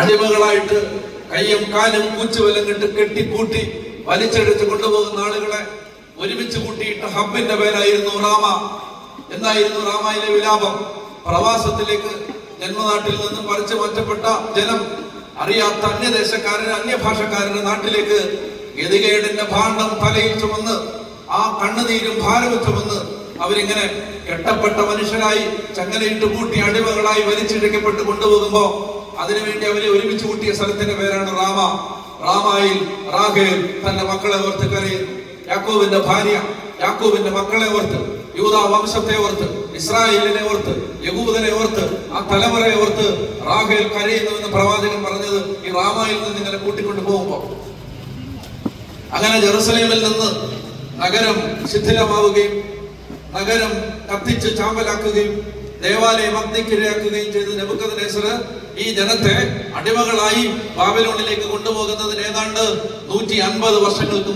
അടിമകളായിട്ട് കയ്യും കാലും കൂച്ചുവലം കിട്ട് കെട്ടിക്കൂട്ടി വലിച്ചെടുത്ത് കൊണ്ടുപോകുന്ന ആളുകളെ ഒരുമിച്ച് കൂട്ടിയിട്ട ഹബ്ബിന്റെ പേരായിരുന്നു റാമ. എന്നായിരുന്നു റാമയിലെ വിലാപം. പ്രവാസത്തിലേക്ക് ജന്മനാട്ടിൽ നിന്നും പറിച്ചു മാറ്റപ്പെട്ട ജനം അറിയാത്ത അന്യദേശക്കാരൻ അന്യഭാഷക്കാരന്റെ നാട്ടിലേക്ക് ഗതികേടിന്റെ ഭാണ്ഡം തലയിൽ ചുമന്ന് ആ കണ്ണുനീരും ഭാരവും ചുമന്ന് അവരിങ്ങനെ കെട്ടപ്പെട്ട മനുഷ്യരായി ചങ്ങലയിട്ട് കൂട്ടി അടിമകളായി വലിച്ചിഴക്കപ്പെട്ട് കൊണ്ടുപോകുമ്പോ അതിനുവേണ്ടി അവരെ ഒരുമിച്ച് കൂട്ടിയ സ്ഥലത്തിന്റെ പേരാണ് റാമ. റാമായിൽ റാഖേൽ തന്റെ മക്കളെ ഓർത്ത് കരയുന്നു. യാക്കോബിന്റെ ഭാര്യ യാക്കോബിന്റെ മക്കളെ ഓർത്ത് യൂത വംശത്തെ ഓർത്ത് ഇസ്രായേലിനെ ഓർത്ത് യഹൂദനെ ഓർത്ത് ആ തലമുറയെ ഓർത്ത് റാഖേൽ കരയുന്നുവെന്ന് പ്രവാചകൻ പറഞ്ഞത് ഈ റാമായിൽ നിന്ന് ഇങ്ങനെ കൂട്ടിക്കൊണ്ട് പോകുമ്പോ. അങ്ങനെ ജെറുസലേമിൽ നിന്ന് നഗരം ശിഥിലമാവുകയും നഗരം കത്തിച്ച് ചാമ്പലാക്കുകയും ദേവാലയം അഗ്നിക്കിരയാക്കുകയും ചെയ്ത. നെബുക്കദ്നേസർ ഈ ജനത്തെ അടിമകളായി ബാബിലോണിലേക്ക് കൊണ്ടുപോകുന്നതിന് ഏതാണ്ട് നൂറ്റി അൻപത് വർഷങ്ങൾക്ക്